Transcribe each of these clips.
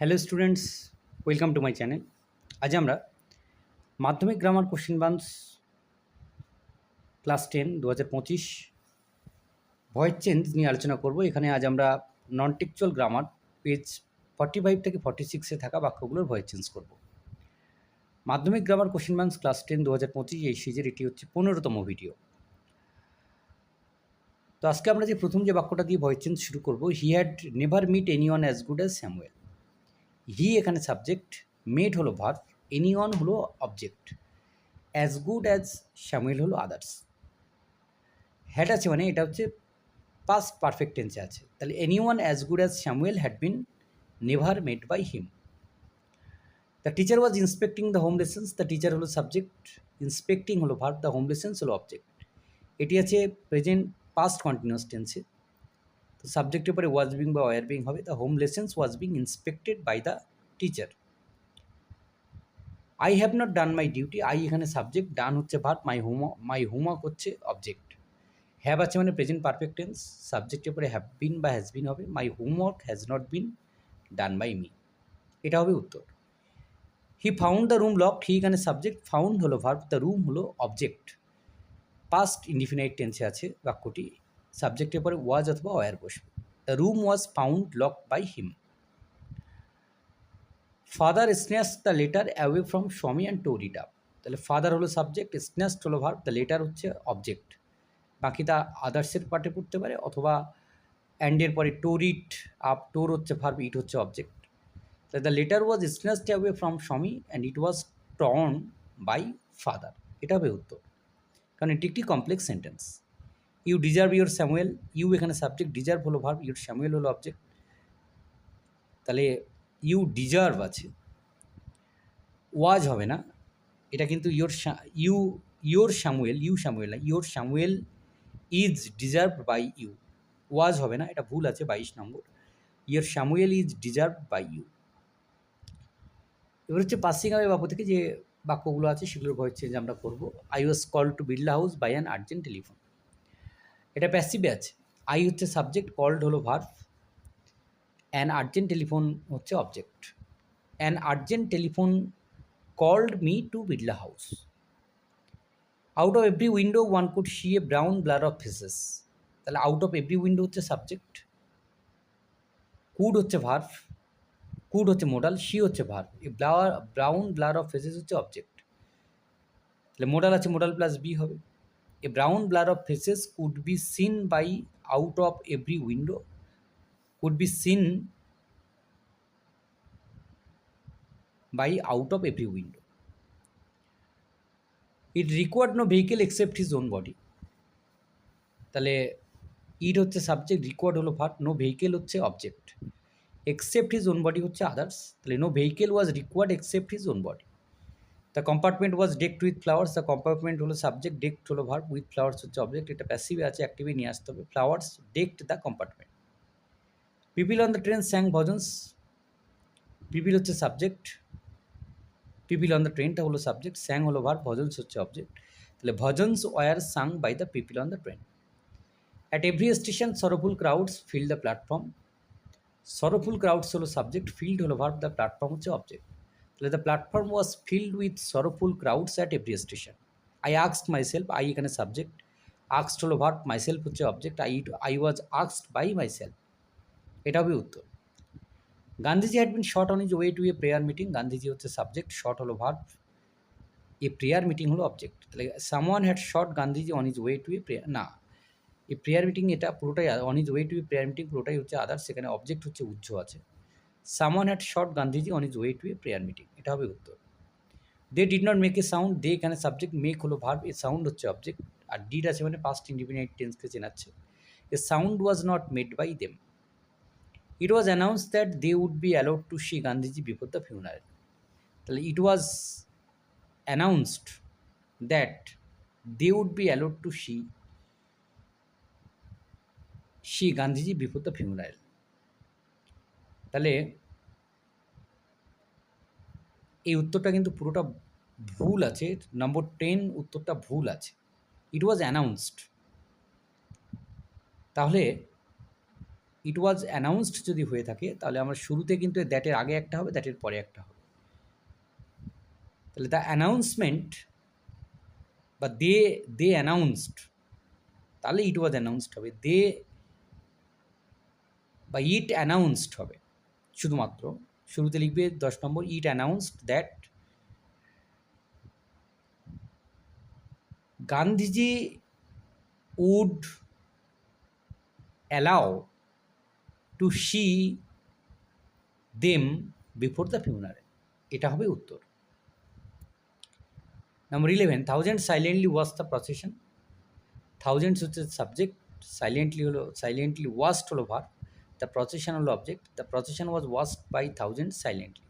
Hello students, welcome to my channel. আজ আমরা Madhyamik grammar question banks class ten দু হাজার পঁচিশ ভয়েস চেঞ্জ নিয়ে আলোচনা করব। এখানে আজ আমরা non textual grammar page forty five থেকে ফর্টি সিক্সে থাকা বাক্যগুলোর ভয়েস চেঞ্জ করব। Madhyamik grammar question banks class ten দু হাজার পঁচিশ এই সিজের এটি হচ্ছে পনেরোতম ভিডিও। তো আজকে আমরা যে প্রথম যে বাক্যটা দিয়ে ভয়েস চেঞ্জ শুরু করব he had never met any one as good as Samuel he এখানে সাবজেক্ট মেড হলো ভার্ব এনি ওয়ান হলো object as good as Samuel হলো আদার্স হ্যাড আছে মানে এটা হচ্ছে পাস্ট পারফেক্ট টেন্সে আছে। তাহলে any one as good as Samuel had been never met by him the teacher was inspecting the home lessons the teacher হলো সাবজেক্ট ইন্সপেক্টিং হলো ভার্ব দ্য হোম লেসেন্স হলো অবজেক্ট এটি আছে প্রেজেন্ট পাস্ট কন্টিনিউয়াস টেন্সে সাবজেক্টের পরে was being বা were being হবে the home lessons was being inspected by the teacher I have not done my duty I এখানে সাবজেক্ট ডান হচ্ছে verb my home my homework হচ্ছে অবজেক্ট হ্যাভ আছে মানে প্রেজেন্ট পারফেক্ট টেন্স সাবজেক্টের পরে have been বা has been হবে my homework has not been done by me এটা হবে উত্তর। He found the room lock he এখানে সাবজেক্ট ফাউন্ড হলো ভার্ব দ্য রুম হলো অবজেক্ট পাস্ট ইনডিফিনাইট টেন্সে আছে বাক্যটি সাবজেক্টের পরে ওয়াজ অথবা ওয়ার বসবে। The room was found lock by him father snatched the letter away from Swami and tore it up তাহলে ফাদার হলো সাবজেক্ট স্নেস্ট হলো ভার্ব দ্য লেটার হচ্ছে অবজেক্ট বাকি তা আদার্সের পার্টে পড়তে পারে অথবা অ্যান্ডের পরে টোর ইট আপ টোর হচ্ছে ভার্ব ইট হচ্ছে অবজেক্ট তাহলে the letter was snatched away from Swami and it was torn by father এটা হবে উত্তর। কারণ এটি একটি complex sentence you deserve your Samuel you এখানে সাবজেক্ট ডিজার্ভ হলো ভার্ব ইউর স্যামুয়েল হলো অবজেক্ট তাহলে ইউ ডিজার্ভ আছে। ওয়াজ হবে না। এটা কিন্তু your you your Samuel you Samuel না your Samuel is deserve by you was হবে না, এটা ভুল আছে, বাইশ নম্বর। Your Samuel is deserve by you এবার হচ্ছে পাসিং আওয়ে বাপু থেকে যে বাক্যগুলো আছে, সেগুলোর ভয়েস চেঞ্জ আমরা করব। I was call to Birla house by an urgent telephone এটা প্যাসিভে আছে। আই হচ্ছে সাবজেক্ট কল্ড হলো ভার্ভ অ্যান আর্জেন্ট টেলিফোন হচ্ছে object an urgent telephone called me to Birla house out of every window one could see a brown blur of faces তাহলে out of every window হচ্ছে subject could হচ্ছে verb could হচ্ছে modal see হচ্ছে verb এই blur brown blur of faces হচ্ছে object তাহলে modal আছে modal plus be হবে। A brown blur of faces could be seen by out of every window could be seen by out of every window it required no vehicle except his own body তাহলে it হচ্ছে subject required হলো verb no vehicle হচ্ছে object except his own body হচ্ছে others তাহলে no vehicle was required except his own body the compartment was decked with flowers the compartment হলো subject decked হলো verb with flowers হচ্ছে object এটা প্যাসিভে আছে অ্যাক্টিভে নিয়ে আসতে হবে। Flowers decked the compartment people on the train sang bhajans people হচ্ছে সাবজেক্ট পিপিল অন দ্য ট্রেনটা হলো সাবজেক্ট স্যাং হলো ভার্ব ভজন্স হচ্ছে অবজেক্ট তাহলে bhajans were sung by the people on the train at every station sorrowful crowds fill the platform sorrowful crowds হলো subject filled হলো verb the platform হচ্ছে object তাহলে the platform was filled with sorrowful crowds at every station I আক্সড my self I এখানে subject আক্সড হলো verb my self হচ্ছে object I I was আক্সড by my self এটা হবে উত্তর। Gandhiji had been shot on his way to a prayer meeting Gandhiji হচ্ছে subject short হলো ভার্ব এ প্রেয়ার মিটিং হলো অবজেক্ট তাহলে someone had shot Gandhiji on his way to a prayer না এই prayer meeting এটা পুরোটাই on his way to a prayer meeting পুরোটাই হচ্ছে আদার্স সেখানে অবজেক্ট হচ্ছে উজ্জ্ব আছে। Someone had shot Gandhiji on his way to a prayer meeting এটা হবে উত্তর। They did not make a sound they এখানে সাবজেক্ট মেক হলো ভার্ব এ সাউন্ড হচ্ছে অবজেক্ট আর ডিড আছে মানে পাস্ট ইন্ডিপেন্ডেন্ট টেন্সকে চেনাচ্ছে। A sound was not made by them it was announce that they would be allowed to see Gandhiji before the funeral তাহলে it was announced that they would be allowed to see see Gandhiji before the funeral তাহলে এই উত্তরটা কিন্তু পুরোটা ভুল আছে। নম্বর ten উত্তরটা ভুল আছে। ইট ওয়াজ অ্যানাউন্সড তাহলে ইট ওয়াজ অ্যানাউন্সড যদি হয়ে থাকে, তাহলে আমার শুরুতে কিন্তু দ্যাটের আগে একটা হবে দ্যাটের পরে একটা হবে। তাহলে দ্য অ্যানাউন্সমেন্ট বা দে দে অ্যানাউন্সড তাহলে ইট ওয়াজ অ্যানাউন্সড হবে। দে বা ইট অ্যানাউন্সড হবে। শুধুমাত্র। শুরুতে লিখবে দশ number it announced that Gandhiji would allow to see them before the funeral এটা হবে উত্তর। Number eleven thousand silently watch the procession thousands হচ্ছে সাবজেক্ট সাইলেন্টলি হলো সাইলেন্টলি ওয়াস্ট হলো ভার প্রসেশন হলো object the procession was watched by thousand silently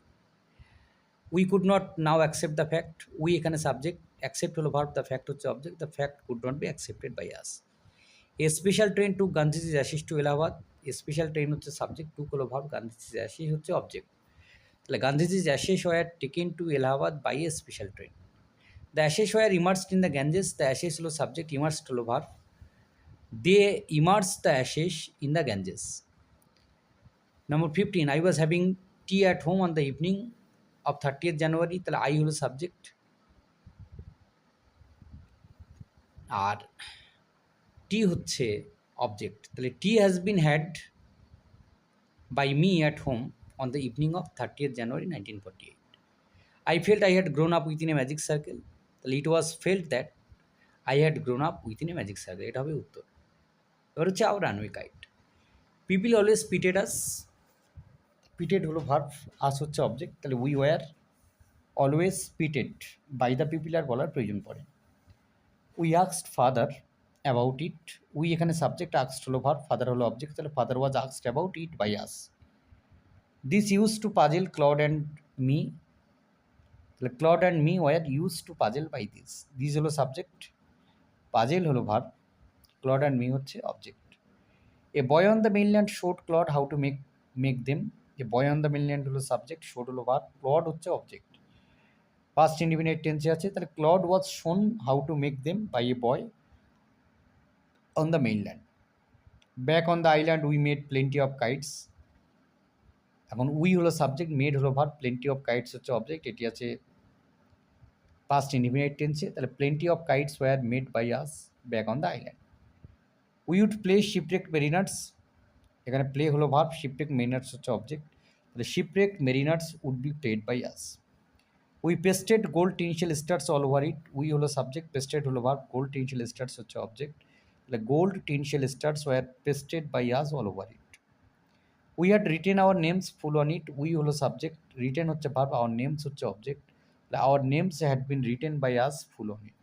we could not now accept the fact we এখানে subject accept হলো verb the fact হচ্ছে object the fact could not be accepted by us a special train took Gandhiji ashes to Allahabad special train হচ্ছে subject two হলো verb Gandhiji ashes হচ্ছে object তাহলে Gandhiji ashes were taken to Allahabad by a special train the ashes were immersed in the Ganges the ashes হলো subject immersed হলো verb they immerse the ashes in the Ganges number fifteen I was having tea at home on the evening of thirtieth January তাহলে I হলো subject আর tea হচ্ছে object তাহলে tea has been had by me at home on the evening of thirtieth January nineteen forty eight I felt I had grown up within a magic circle তাহলে it was felt that I had grown up within a magic circle এটা হবে উত্তর। এবার হচ্ছে our runaway kite people always pitied us pitied হলো verb us হচ্ছে object তাহলে we were always pitied by the people আর বলার প্রয়োজন পড়ে। উই আক্সড ফাদার অ্যাবাউট ইট উই এখানে সাবজেক্ট আক্সড হলো ভার্ভ ফাদার হলো অবজেক্ট তাহলে father was আক্সড about it by us this used to puzzle Claude and me তাহলে Claude and me were used to puzzle by this this হলো subject puzzle হলো verb Claude and me হচ্ছে object a boy on the mainland showed Claude how to make make them a boy on the mainland হলো subject, showed হলো verb Claude হচ্ছে object. Past independent টেন্সে আছে, তাহলে Claude was shown how to make them by a boy on the mainland. Back on the island we made plenty of kites. এখন we হলো subject, made হলো verb plenty of kites হচ্ছে object, এটি আছে past independent টেন্সে তাহলে plenty of kites were made by us back on the island. We would play shipwreck mariners এখানে play হলো ভার্ব শিপরেক মেরিনার্স হচ্ছে অবজেক্ট তাহলে shipwreck mariners would be played by us we pasted gold tinsel stars all over it we হলো subject pasted হলো verb gold tinsel stars হচ্ছে object তাহলে gold tinsel stars were pasted by us all over it we had written our names full on it we হলো subject written হচ্ছে verb our names হচ্ছে object তাহলে our names had been written by us full on it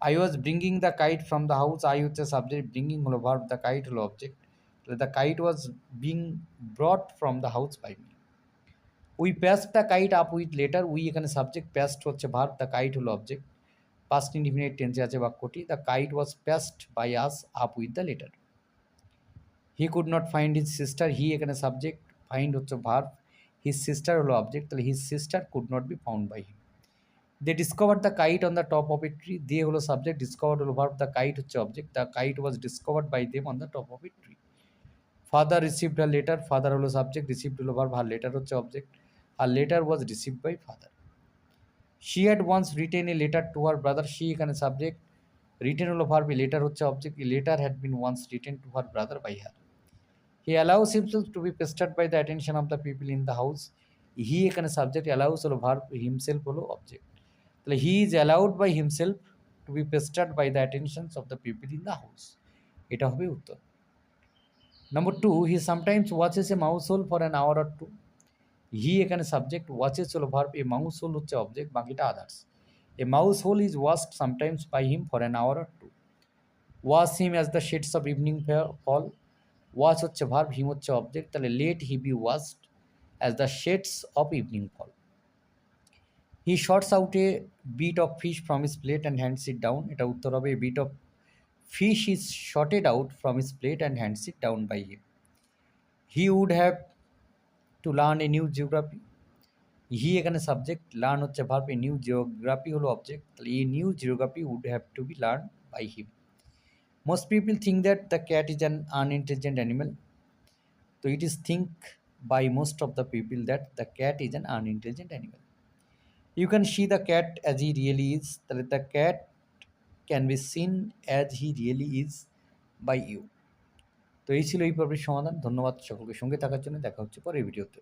I was bringing the kite from the house I হচ্ছে subject bringing হলো verb the kite হলো object the kite was being brought from the house by me we pasted the kite up with letter we এখানে subject past হচ্ছে verb the kite হলো object past indefinite টেন্সে আছে বাক্যটি the kite was pasted by us up with the letter he could not find his sister he এখানে subject find হচ্ছে verb his sister হলো object তাহলে his sister could not be found by him they discover the kite on the top of a tree they হলো subject discovered হলো verb the kite হচ্ছে object the kite was discovered by them on the top of a tree father received a letter father হলো subject received হলো verb আর letter হচ্ছে object R letter was received by father she had once written a letter to her brother she এখানে subject written হলো verb letter হচ্ছে object letter had been once written to her brother by her he allows himself to be pestered by the attention of the people in the house he এখানে subject allows হলো verb himself হলো object তাহলে he is allowed by himself to be pestered by the attentions of the people in the house এটা হবে উত্তর। Number two he sometimes watches a mouse hole for an hour or two he এখানে subject watches হলো verb a mouse hole হচ্ছে object বাকিটা others a mouse hole is watched sometimes by him for an hour or two watch him as the shades of evening fall watch হচ্ছে verb him হচ্ছে object তাহলে let he be watched as the shades of evening fall he sorts out a bit of fish from his plate and hands it down এটা উত্তর হবে bit of fish is sorted out from his plate and hands it down by him he would have to learn a new geography he এখানে subject learn হচ্ছে verb a new geography হলো object তাহলে এই new geography would have to be learn by him most people think that the cat is an unintelligent animal তো it is think by most of the people that the cat is an unintelligent animal you can see the cat as he really is তাহলে the cat can be seen as he really is by you তো এই ছিল এই পর্বের সমাধান। ধন্যবাদ সকলকে সঙ্গে থাকার জন্য। দেখা হচ্ছে পরের ভিডিওতে।